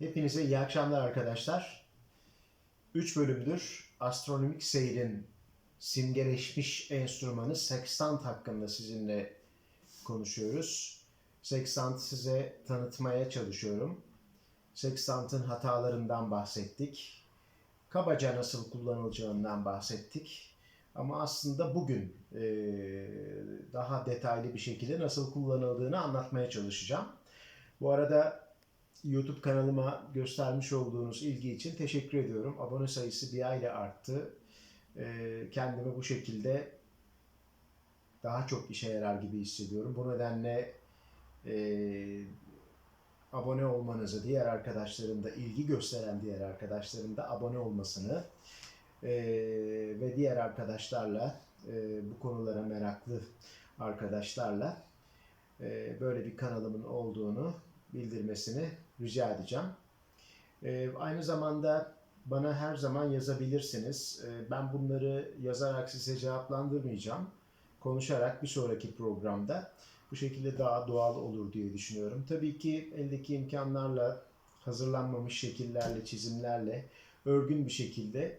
Hepinize iyi akşamlar arkadaşlar. 3 bölümdür astronomik seyrin simgeleşmiş enstrümanı sextant hakkında sizinle konuşuyoruz. Sextant size tanıtmaya çalışıyorum. Sextant'ın hatalarından bahsettik. Kabaca nasıl kullanılacağından bahsettik. Ama aslında bugün eee, daha detaylı bir şekilde nasıl kullanıldığını anlatmaya çalışacağım. Bu arada YouTube kanalıma göstermiş olduğunuz ilgi için teşekkür ediyorum. Abone sayısı bir ayla arttı. Ee, Kendimi bu şekilde daha çok işe yarar gibi hissediyorum. Bu nedenle e, abone olmanızı, diğer arkadaşların da ilgi gösteren diğer arkadaşların da abone olmasını e, ve diğer arkadaşlarla e, bu konulara meraklı arkadaşlarla e, böyle bir kanalımın olduğunu bildirmesini rica edeceğim. Ee, aynı zamanda bana her zaman yazabilirsiniz. Ee, ben bunları yazarak size cevaplandırmayacağım. Konuşarak bir sonraki programda bu şekilde daha doğal olur diye düşünüyorum. Tabii ki eldeki imkanlarla, hazırlanmamış şekillerle, çizimlerle örgün bir şekilde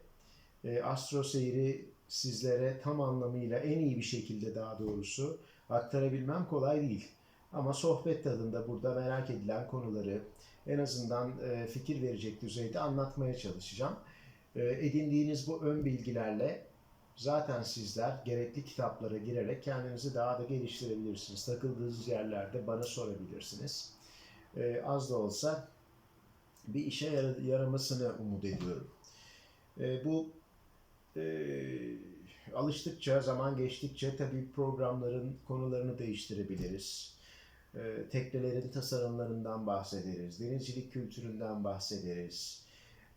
e, astro seyri sizlere tam anlamıyla en iyi bir şekilde daha doğrusu aktarabilmem kolay değil. Ama sohbet tadında burada merak edilen konuları en azından e, fikir verecek düzeyde anlatmaya çalışacağım. E, Edindiğiniz bu ön bilgilerle zaten sizler gerekli kitaplara girerek kendinizi daha da geliştirebilirsiniz. Takıldığınız yerlerde bana sorabilirsiniz. E, Az da olsa bir işe yara- yaramasını umut ediyorum. Bu alıştıkça, zaman geçtikçe tabii programların konularını değiştirebiliriz. E, teknelerin tasarımlarından bahsederiz, denizcilik kültüründen bahsederiz.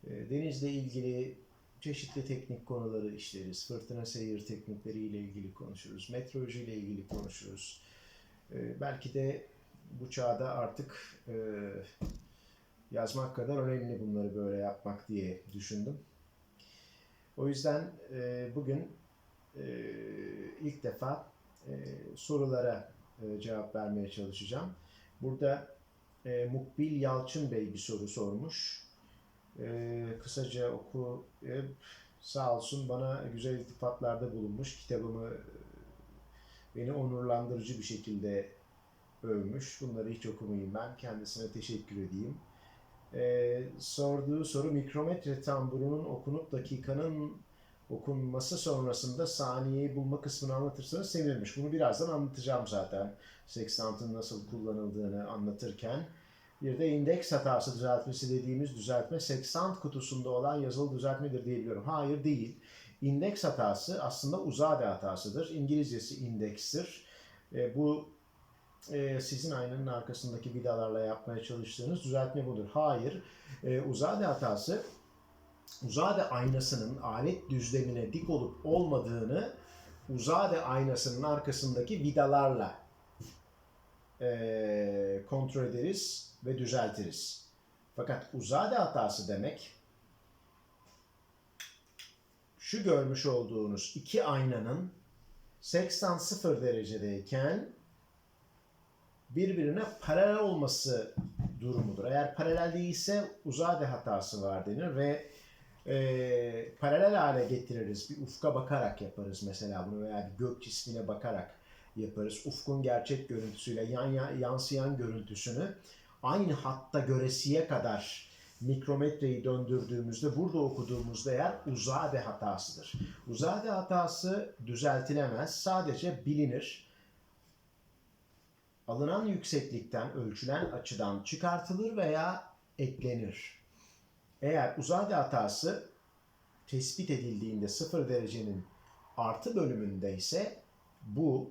E, denizle ilgili çeşitli teknik konuları işleriz. Fırtına seyir teknikleriyle ilgili konuşuruz, meteoroloji ile ilgili konuşuruz. E, belki de bu çağda artık e, yazmak kadar önemli bunları böyle yapmak diye düşündüm. O yüzden e, bugün e, ilk defa sorulara e, cevap vermeye çalışacağım. Burada e, Mukbil Yalçın Bey bir soru sormuş. E, kısaca oku. E, sağ olsun bana güzel iltifatlarda bulunmuş. Kitabımı e, beni onurlandırıcı bir şekilde övmüş. Bunları hiç okumayayım ben. Kendisine teşekkür edeyim. E, sorduğu soru mikrometre tamburunun okunup dakikanın okunması sonrasında saniyeyi bulma kısmını anlatırsanız sevinirmiş. Bunu birazdan anlatacağım zaten. Sextant'ın nasıl kullanıldığını anlatırken. Bir de indeks hatası düzeltmesi dediğimiz düzeltme sextant kutusunda olan yazılı düzeltmedir diye biliyorum. Hayır değil. İndeks hatası aslında uzade hatasıdır. İngilizcesi indekstir. E, bu e, sizin aynanın arkasındaki vidalarla yapmaya çalıştığınız düzeltme budur. Hayır. E, uzade hatası uzade aynasının alet düzlemine dik olup olmadığını uzade aynasının arkasındaki vidalarla eee, kontrol ederiz ve düzeltiriz. Fakat uzade hatası demek şu görmüş olduğunuz iki aynanın 80 0 derecedeyken birbirine paralel olması durumudur. Eğer paralel değilse uzade hatası var denir ve e, paralel hale getiririz. Bir ufka bakarak yaparız mesela bunu veya bir gök cismine bakarak yaparız. Ufkun gerçek görüntüsüyle yan, yan- yansıyan görüntüsünü aynı hatta göresiye kadar mikrometreyi döndürdüğümüzde burada okuduğumuzda yer uzade hatasıdır. Uzade hatası düzeltilemez. Sadece bilinir. Alınan yükseklikten ölçülen açıdan çıkartılır veya eklenir. Eğer uzade hatası tespit edildiğinde 0 derecenin artı bölümünde ise bu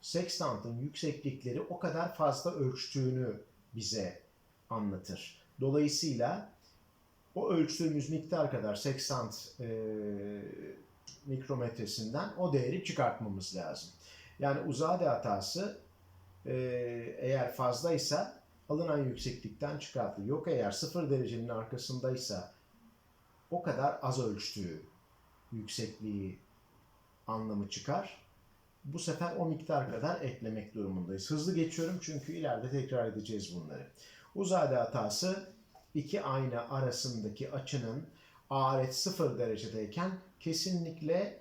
sekstantın yükseklikleri o kadar fazla ölçtüğünü bize anlatır. Dolayısıyla o ölçtüğümüz miktar kadar seksant e, mikrometresinden o değeri çıkartmamız lazım. Yani uzade hatası e, eğer fazlaysa alınan yükseklikten çıkartılır. Yok eğer 0 derecenin arkasındaysa o kadar az ölçtüğü yüksekliği anlamı çıkar. Bu sefer o miktar kadar eklemek durumundayız. Hızlı geçiyorum çünkü ileride tekrar edeceğiz bunları. Uzade hatası iki ayna arasındaki açının alet sıfır derecedeyken kesinlikle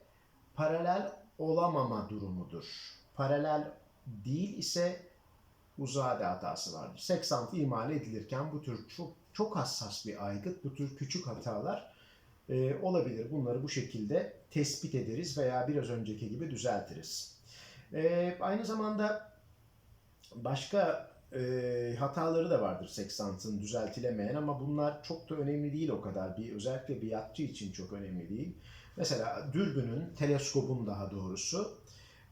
paralel olamama durumudur. Paralel değil ise uzade hatası vardır. Seksant imal edilirken bu tür çok çok hassas bir aygıt, bu tür küçük hatalar e, olabilir. Bunları bu şekilde tespit ederiz veya biraz önceki gibi düzeltiriz. E, aynı zamanda başka e, hataları da vardır seksantın düzeltilemeyen ama bunlar çok da önemli değil o kadar. Bir özellikle bir yatçı için çok önemli değil. Mesela dürbünün, teleskobun daha doğrusu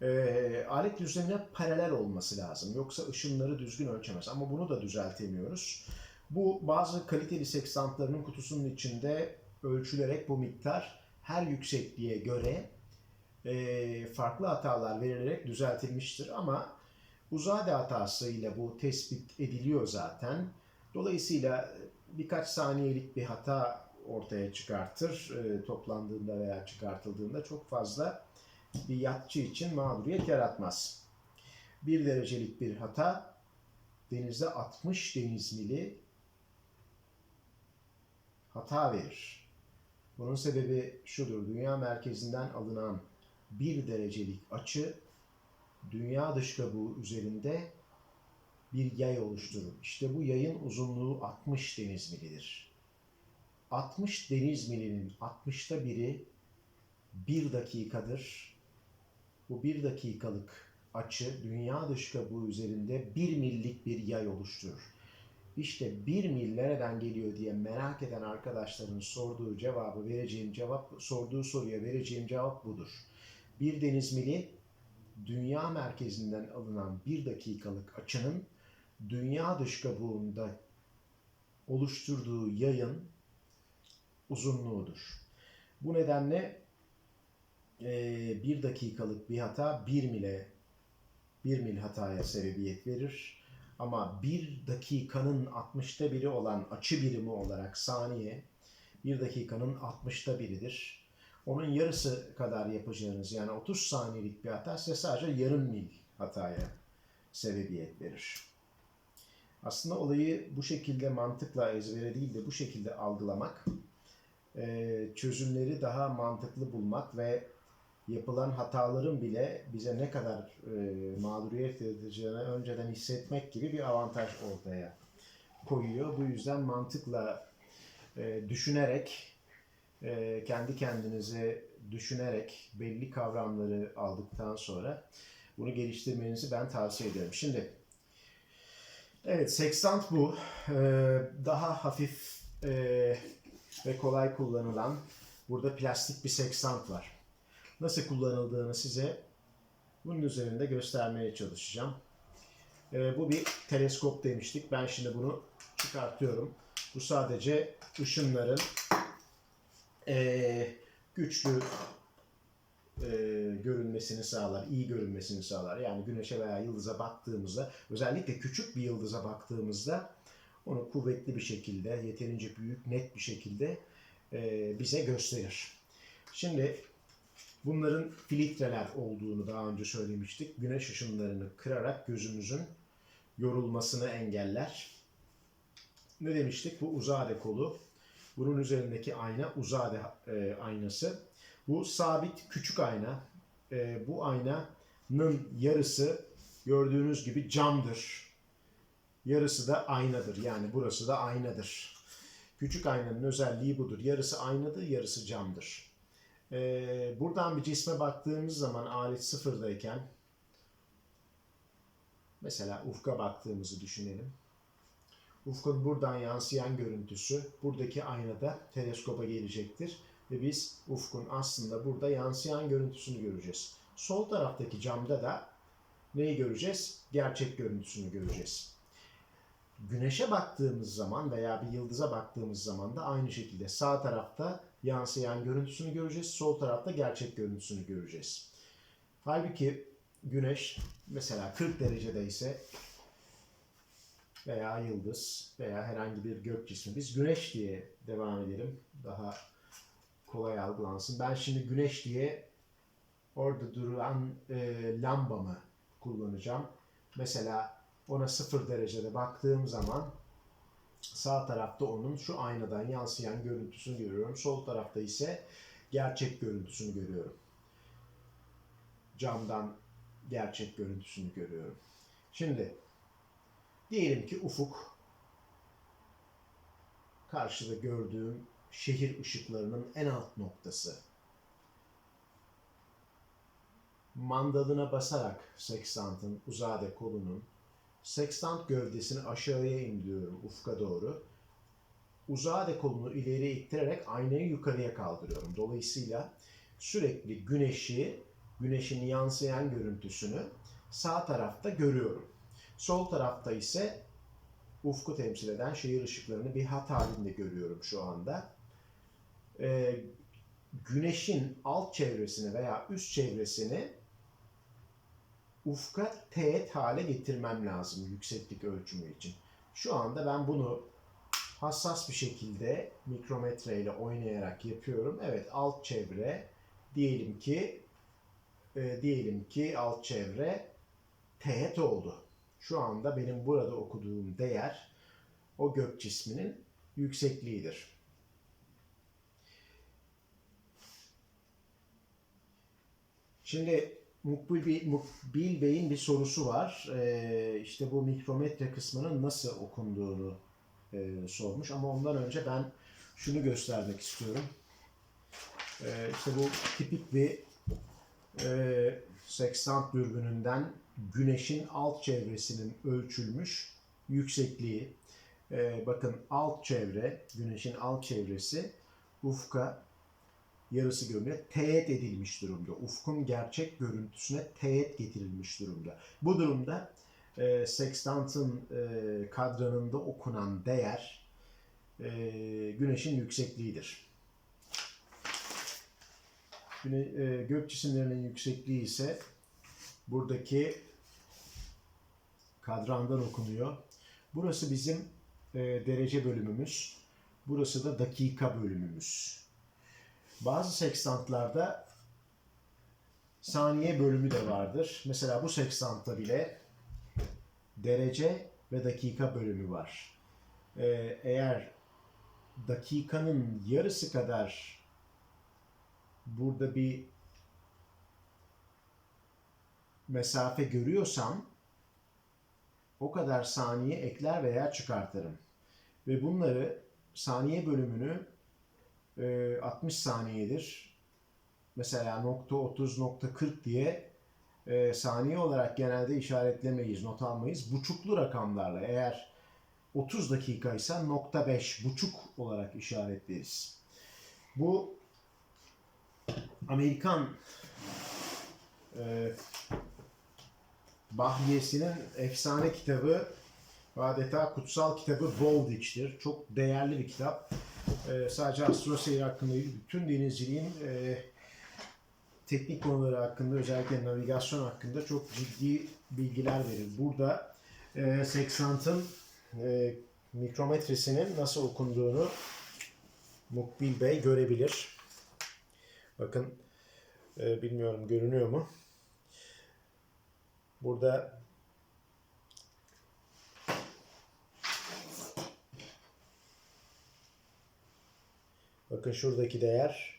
e, alet düzlemine paralel olması lazım. Yoksa ışınları düzgün ölçemez. Ama bunu da düzeltemiyoruz. Bu bazı kaliteli seksantlarının kutusunun içinde ölçülerek bu miktar her yüksekliğe göre e, farklı hatalar verilerek düzeltilmiştir. Ama uzade hatasıyla bu tespit ediliyor zaten. Dolayısıyla birkaç saniyelik bir hata ortaya çıkartır. E, toplandığında veya çıkartıldığında çok fazla bir yatçı için mağduriyet yaratmaz. Bir derecelik bir hata denizde 60 deniz mili hata verir. Bunun sebebi şudur. Dünya merkezinden alınan bir derecelik açı dünya dış kabuğu üzerinde bir yay oluşturur. İşte bu yayın uzunluğu 60 deniz milidir. 60 deniz milinin 60'ta biri bir dakikadır. Bu bir dakikalık açı dünya dış kabuğu üzerinde bir millik bir yay oluşturur. İşte bir mil nereden geliyor diye merak eden arkadaşların sorduğu cevabı vereceğim cevap, sorduğu soruya vereceğim cevap budur. Bir deniz mili dünya merkezinden alınan bir dakikalık açının dünya dış kabuğunda oluşturduğu yayın uzunluğudur. Bu nedenle e, bir dakikalık bir hata bir mile bir mil hataya sebebiyet verir. Ama bir dakikanın 60'ta biri olan açı birimi olarak saniye bir dakikanın 60'ta biridir. Onun yarısı kadar yapacağınız yani 30 saniyelik bir hata size sadece yarım mil hataya sebebiyet verir. Aslında olayı bu şekilde mantıkla ezbere değil de bu şekilde algılamak, çözümleri daha mantıklı bulmak ve yapılan hataların bile bize ne kadar e, mağduriyet edeceğini önceden hissetmek gibi bir avantaj ortaya koyuyor. Bu yüzden mantıkla e, düşünerek, e, kendi kendinize düşünerek belli kavramları aldıktan sonra bunu geliştirmenizi ben tavsiye ediyorum. Şimdi evet seksant bu. E, daha hafif e, ve kolay kullanılan burada plastik bir seksant var nasıl kullanıldığını size bunun üzerinde göstermeye çalışacağım. Ee, bu bir teleskop demiştik. Ben şimdi bunu çıkartıyorum. Bu sadece ışınların e, güçlü e, görünmesini sağlar, iyi görünmesini sağlar. Yani güneşe veya yıldıza baktığımızda, özellikle küçük bir yıldıza baktığımızda onu kuvvetli bir şekilde, yeterince büyük, net bir şekilde e, bize gösterir. Şimdi Bunların filtreler olduğunu daha önce söylemiştik. Güneş ışınlarını kırarak gözümüzün yorulmasını engeller. Ne demiştik? Bu uzade kolu. Bunun üzerindeki ayna uzade e, aynası. Bu sabit küçük ayna. E, bu aynanın yarısı gördüğünüz gibi camdır. Yarısı da aynadır. Yani burası da aynadır. Küçük aynanın özelliği budur. Yarısı aynadır, yarısı camdır. Ee, buradan bir cisme baktığımız zaman alet sıfırdayken mesela ufka baktığımızı düşünelim. Ufkun buradan yansıyan görüntüsü buradaki aynada teleskopa gelecektir. Ve biz ufkun aslında burada yansıyan görüntüsünü göreceğiz. Sol taraftaki camda da neyi göreceğiz? Gerçek görüntüsünü göreceğiz. Güneşe baktığımız zaman veya bir yıldıza baktığımız zaman da aynı şekilde sağ tarafta yansıyan görüntüsünü göreceğiz. Sol tarafta gerçek görüntüsünü göreceğiz. Halbuki güneş mesela 40 derecede ise veya yıldız veya herhangi bir gök cismi. Biz güneş diye devam edelim. Daha kolay algılansın. Ben şimdi güneş diye orada duran e, lambamı kullanacağım. Mesela ona 0 derecede baktığım zaman Sağ tarafta onun şu aynadan yansıyan görüntüsünü görüyorum. Sol tarafta ise gerçek görüntüsünü görüyorum. Camdan gerçek görüntüsünü görüyorum. Şimdi diyelim ki ufuk karşıda gördüğüm şehir ışıklarının en alt noktası. Mandalına basarak sekstantın uzade kolunun sekstant gövdesini aşağıya indiriyorum ufka doğru. Uzade kolunu ileriye ittirerek aynayı yukarıya kaldırıyorum. Dolayısıyla sürekli güneşi, güneşin yansıyan görüntüsünü sağ tarafta görüyorum. Sol tarafta ise ufku temsil eden şehir ışıklarını bir hat halinde görüyorum şu anda. Ee, güneşin alt çevresini veya üst çevresini ufka teğet hale getirmem lazım yükseklik ölçümü için. Şu anda ben bunu hassas bir şekilde mikrometre ile oynayarak yapıyorum. Evet alt çevre diyelim ki e, diyelim ki alt çevre teğet oldu. Şu anda benim burada okuduğum değer o gök cisminin yüksekliğidir. Şimdi Mukbil, Bey- Mukbil Bey'in bir sorusu var. Ee, işte bu mikrometre kısmının nasıl okunduğunu e, sormuş. Ama ondan önce ben şunu göstermek istiyorum. Ee, işte bu tipik bir e, seksant dürbününden güneşin alt çevresinin ölçülmüş yüksekliği. Ee, bakın alt çevre, güneşin alt çevresi ufka yarısı görünüyor. Teğet edilmiş durumda. Ufkun gerçek görüntüsüne teğet getirilmiş durumda. Bu durumda e, sekstantın e, kadranında okunan değer e, güneşin yüksekliğidir. Güne, e, gök cisimlerinin yüksekliği ise buradaki kadrandan okunuyor. Burası bizim e, derece bölümümüz. Burası da dakika bölümümüz. Bazı sekstantlarda saniye bölümü de vardır. Mesela bu sekstantta bile derece ve dakika bölümü var. Ee, eğer dakikanın yarısı kadar burada bir mesafe görüyorsam o kadar saniye ekler veya çıkartırım. Ve bunları saniye bölümünü e, 60 saniyedir. Mesela nokta 30, nokta 40 diye e, saniye olarak genelde işaretlemeyiz, not almayız. Buçuklu rakamlarla eğer 30 dakikaysa nokta 5, buçuk olarak işaretleriz. Bu Amerikan e, Bahriyesi'nin efsane kitabı adeta kutsal kitabı Boldich'tir. Çok değerli bir kitap. Ee, sadece astro seyir hakkında değil, bütün denizciliğin e, teknik konuları hakkında özellikle navigasyon hakkında çok ciddi bilgiler verir. Burada e, seksantın e, mikrometresinin nasıl okunduğunu Mukbil Bey görebilir. Bakın e, bilmiyorum görünüyor mu? Burada bakın şuradaki değer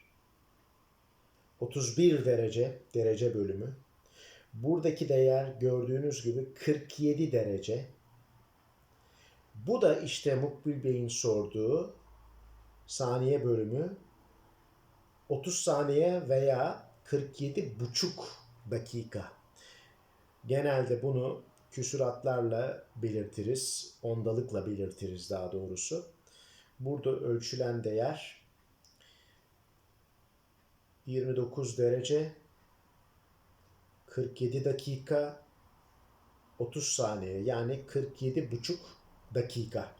31 derece derece bölümü. Buradaki değer gördüğünüz gibi 47 derece. Bu da işte Mukbil Bey'in sorduğu saniye bölümü 30 saniye veya 47 buçuk dakika. Genelde bunu küsuratlarla belirtiriz. Ondalıkla belirtiriz daha doğrusu. Burada ölçülen değer 29 derece 47 dakika 30 saniye yani 47 buçuk dakika.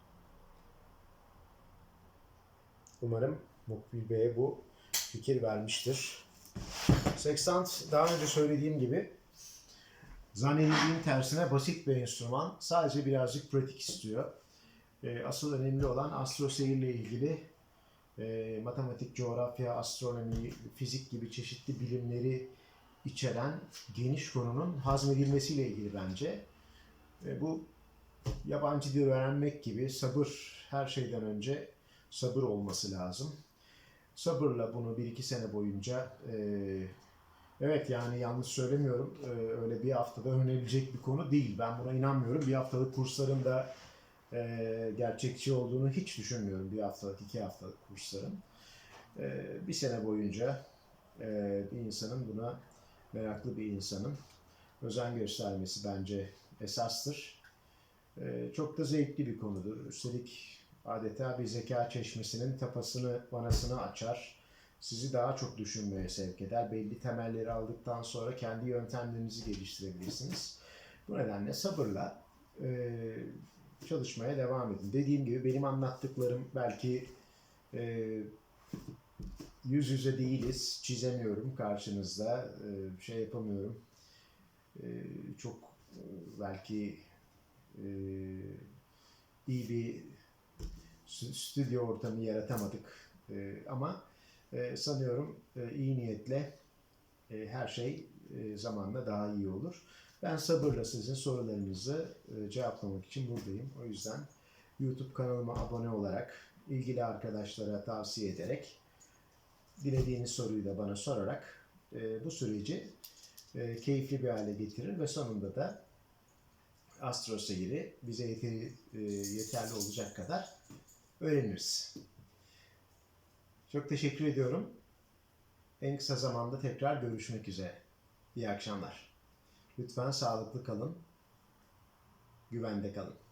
Umarım Mukbil Bey'e bu fikir vermiştir. Seksant daha önce söylediğim gibi zannedildiğin tersine basit bir enstrüman. Sadece birazcık pratik istiyor. E, asıl önemli olan astro seyirle ilgili e, matematik, coğrafya, astronomi, fizik gibi çeşitli bilimleri içeren geniş konunun hazmedilmesiyle ilgili bence. E, bu yabancı dil öğrenmek gibi, sabır her şeyden önce sabır olması lazım. Sabırla bunu bir iki sene boyunca e, evet yani yanlış söylemiyorum e, öyle bir haftada öğrenebilecek bir konu değil. Ben buna inanmıyorum. Bir haftalık kursların da e, gerçekçi olduğunu hiç düşünmüyorum. Bir haftalık, iki haftalık kursların. E, bir sene boyunca e, bir insanın buna meraklı bir insanın özen göstermesi bence esastır. E, çok da zevkli bir konudur. Üstelik adeta bir zeka çeşmesinin tapasını, vanasını açar. Sizi daha çok düşünmeye sevk eder. Belli temelleri aldıktan sonra kendi yöntemlerinizi geliştirebilirsiniz. Bu nedenle sabırla e, çalışmaya devam edin. Dediğim gibi benim anlattıklarım belki e, yüz yüze değiliz, çizemiyorum karşınızda, e, şey yapamıyorum. E, çok e, belki e, iyi bir stü- stüdyo ortamı yaratamadık E, ama e, sanıyorum e, iyi niyetle e, her şey e, zamanla daha iyi olur. Ben sabırla sizin sorularınızı e, cevaplamak için buradayım. O yüzden YouTube kanalıma abone olarak, ilgili arkadaşlara tavsiye ederek, dilediğiniz soruyu da bana sorarak e, bu süreci e, keyifli bir hale getirir ve sonunda da astro seyri bize yeteri, yeterli olacak kadar öğreniriz. Çok teşekkür ediyorum. En kısa zamanda tekrar görüşmek üzere. İyi akşamlar. Lütfen sağlıklı kalın. Güvende kalın.